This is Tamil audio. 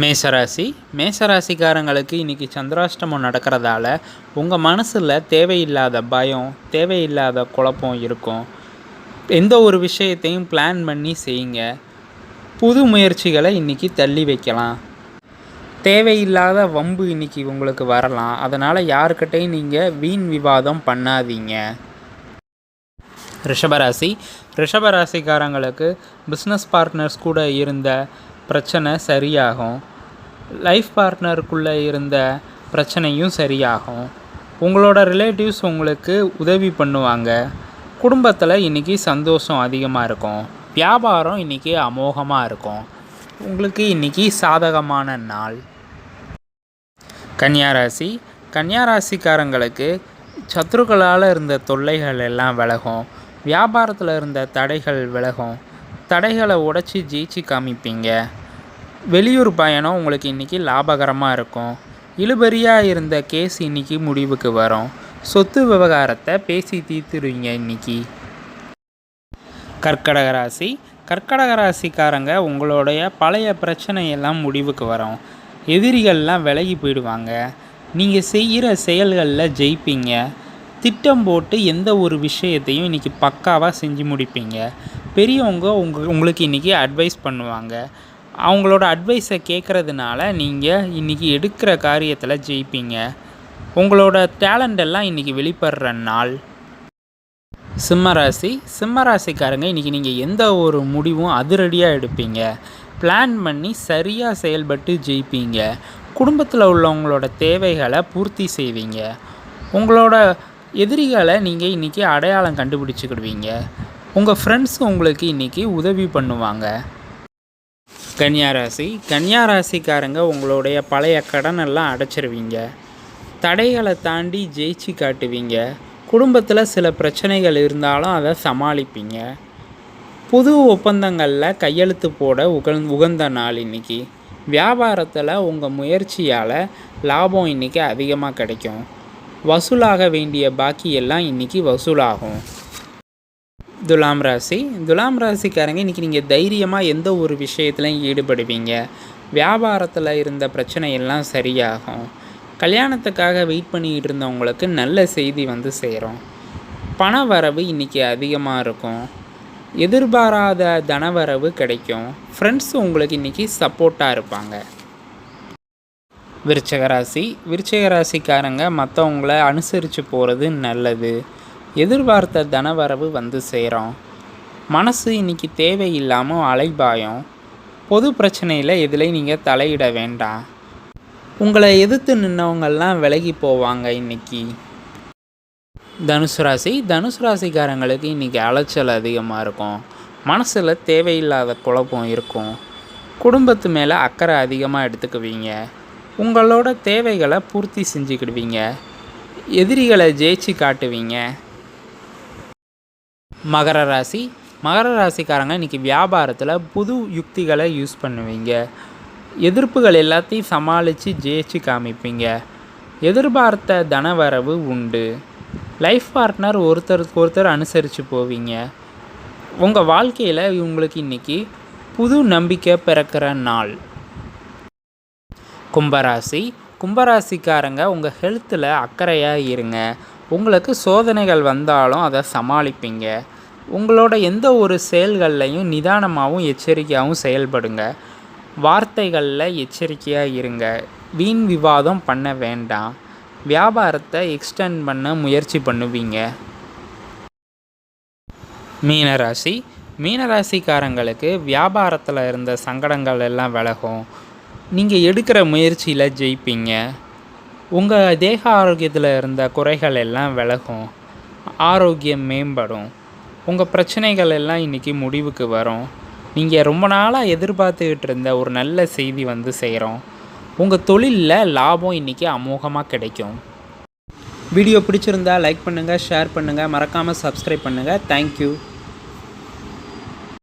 மேசராசி. மேசராசிக்காரங்களுக்கு இன்றைக்கி சந்திராஷ்டமம் நடக்கிறதால உங்கள் மனசில் தேவையில்லாத பயம் தேவையில்லாத குழப்பம் இருக்கும். எந்த ஒரு விஷயத்தையும் பிளான் பண்ணி செய்யுங்க. புது முயற்சிகளை இன்றைக்கி தள்ளி வைக்கலாம். தேவையில்லாத வம்பு இன்றைக்கி உங்களுக்கு வரலாம். அதனால் யாருக்கிட்டையும் நீங்கள் வீண் விவாதம் பண்ணாதீங்க. ரிஷபராசி. ரிஷபராசிக்காரங்களுக்கு பிஸ்னஸ் பார்ட்னர்ஸ் கூட இருந்த பிரச்சனை சரியாகும். லைஃப் பார்ட்னருக்குள்ளே இருந்த பிரச்சனையும் சரியாகும். உங்களோட ரிலேட்டிவ்ஸ் உங்களுக்கு உதவி பண்ணுவாங்க. குடும்பத்தில் இன்றைக்கி சந்தோஷம் அதிகமாக இருக்கும். வியாபாரம் இன்றைக்கி அமோகமாக இருக்கும். உங்களுக்கு இன்றைக்கி சாதகமான நாள். கன்னியாராசி கன்னியாராசிக்காரங்களுக்கு சத்துருக்களால் இருந்த தொல்லைகள் எல்லாம் விலகும். வியாபாரத்தில் இருந்த தடைகள் விலகும். தடைகளை உடச்சி ஜெயிச்சு காமிப்பீங்க. வெளியூர் பயணம் உங்களுக்கு இன்றைக்கி லாபகரமாக இருக்கும். இழுபறியாக இருந்த கேஸ் இன்றைக்கி முடிவுக்கு வரும். சொத்து விவகாரத்தை பேசி தீர்த்துருவீங்க இன்றைக்கி கர்க்கடக ராசி. கர்க்கடக ராசிக்காரங்க உங்களுடைய பழைய பிரச்சனையெல்லாம் முடிவுக்கு வரும். எதிரிகள்லாம் விலகி போயிடுவாங்க. நீங்கள் செய்கிற செயல்களில் ஜெயிப்பீங்க. திட்டம் போட்டு எந்த ஒரு விஷயத்தையும் இன்றைக்கி பக்காவாக செஞ்சு முடிப்பீங்க. பெரியவங்க உங்க உங்களுக்கு இன்றைக்கி அட்வைஸ் பண்ணுவாங்க. அவங்களோட அட்வைஸை கேட்குறதுனால நீங்கள் இன்றைக்கி எடுக்கிற காரியத்தில் ஜெயிப்பீங்க. உங்களோட டேலண்ட் எல்லாம் இன்றைக்கி வெளிப்படுற நாள். சிம்மராசி சிம்மராசிக்காரங்க இன்றைக்கி நீங்கள் எந்த ஒரு முடிவும் அதிரடியாக எடுப்பீங்க. பிளான் பண்ணி சரியாக செயல்பட்டு ஜெயிப்பீங்க. குடும்பத்தில் உள்ளவங்களோட தேவைகளை பூர்த்தி செய்வீங்க. உங்களோட எதிரிகளை நீங்கள் இன்றைக்கி அடையாளம் கண்டுபிடிச்சிக்கிடுவீங்க. உங்கள் ஃப்ரெண்ட்ஸ் உங்களுக்கு இன்றைக்கி உதவி பண்ணுவாங்க. கன்னியாராசி. கன்னியாராசிக்காரங்க உங்களுடைய பழைய கடனெல்லாம் அடைச்சிருவீங்க. தடைகளை தாண்டி ஜெயிச்சு காட்டுவீங்க. குடும்பத்தில் சில பிரச்சனைகள் இருந்தாலும் அதை சமாளிப்பீங்க. புது ஒப்பந்தங்களில் கையெழுத்து போட உகந் உகந்த நாள் இன்றைக்கி வியாபாரத்தில் உங்கள் முயற்சியால் லாபம் இன்றைக்கி அதிகமாக கிடைக்கும். வசூலாக வேண்டிய பாக்கியெல்லாம் இன்றைக்கி வசூலாகும். துலாம் ராசி. துலாம் ராசிக்காரங்க இன்றைக்கி நீங்கள் தைரியமாக எந்த ஒரு விஷயத்துலையும் ஈடுபடுவீங்க. வியாபாரத்தில் இருந்த பிரச்சனை எல்லாம் சரியாகும். கல்யாணத்துக்காக வெயிட் பண்ணிக்கிட்டு இருந்தவங்களுக்கு நல்ல செய்தி வந்து சேரும். பண வரவு இன்றைக்கி அதிகமாக இருக்கும். எதிர்பாராத தனவரவு கிடைக்கும். ஃப்ரெண்ட்ஸ் உங்களுக்கு இன்றைக்கி சப்போர்ட்டாக இருப்பாங்க. விருச்சகராசி விருச்சகராசிக்காரங்க மற்றவங்கள அனுசரித்து போகிறது நல்லது. எதிர்பார்த்த தனவரவு வந்து சேரும். மனசு இன்றைக்கி தேவையில்லாமல் அலைபாயம். பொது பிரச்சனையில் எதுலேயும் நீங்கள் தலையிட வேண்டாம். உங்களை எதிர்த்து நின்றவங்கெல்லாம் விலகி போவாங்க இன்றைக்கி தனுசு ராசி தனுசு ராசிக்காரங்களுக்கு இன்றைக்கி அலைச்சல் அதிகமாக இருக்கும். மனசில் தேவையில்லாத குழப்பம் இருக்கும். குடும்பத்து மேலே அக்கறை அதிகமாக எடுத்துக்குவீங்க. உங்களோட தேவைகளை பூர்த்தி செஞ்சுக்கிடுவீங்க. எதிரிகளை ஜெயிச்சு காட்டுவீங்க. மகர ராசி. மகர ராசிக்காரங்க இன்றைக்கி வியாபாரத்தில் புது யுக்திகளை யூஸ் பண்ணுவீங்க. எதிர்ப்புகள் எல்லாத்தையும் சமாளித்து ஜெயிச்சு காமிப்பீங்க. எதிர்பார்த்த தனவரவு உண்டு. லைஃப் பார்ட்னர் ஒருத்தருக்கு ஒருத்தர் அனுசரித்து போவீங்க. உங்கள் வாழ்க்கையில் உங்களுக்கு இன்றைக்கி புது நம்பிக்கை பிறக்கிற நாள். கும்பராசி. கும்பராசிக்காரங்க உங்கள் ஹெல்த்தில் அக்கறையாக இருங்க. உங்களுக்கு சோதனைகள் வந்தாலும் அதை சமாளிப்பீங்க. உங்களோட எந்த ஒரு செயல்கள்லையும் நிதானமாகவும் எச்சரிக்கையாகவும் செயல்படுங்க. வார்த்தைகளில் எச்சரிக்கையாக இருங்க. வீண் விவாதம் பண்ண வேண்டாம். வியாபாரத்தை எக்ஸ்டெண்ட் பண்ண முயற்சி பண்ணுவீங்க. மீனராசி. மீனராசிக்காரங்களுக்கு வியாபாரத்தில் இருந்த சங்கடங்கள் எல்லாம் விலகும். நீங்கள் எடுக்கிற முயற்சியில் ஜெயிப்பீங்க. உங்கள் தேக ஆரோக்கியத்தில் இருந்த குறைகள் எல்லாம் விலகும் ஆரோக்கியம் மேம்படும் உங்கள் பிரச்சனைகள் எல்லாம் இன்றைக்கி முடிவுக்கு வரும். நீங்கள் ரொம்ப நாளாக எதிர்பார்த்துக்கிட்டு இருந்த ஒரு நல்ல செய்தி வந்து செய்கிறோம் உங்கள் தொழிலில் லாபம் இன்றைக்கி அமோகமாக கிடைக்கும். வீடியோ பிடிச்சிருந்தா லைக் பண்ணுங்கள் ஷேர் பண்ணுங்கள் மறக்காமல் சப்ஸ்கிரைப் பண்ணுங்கள் தேங்க்யூ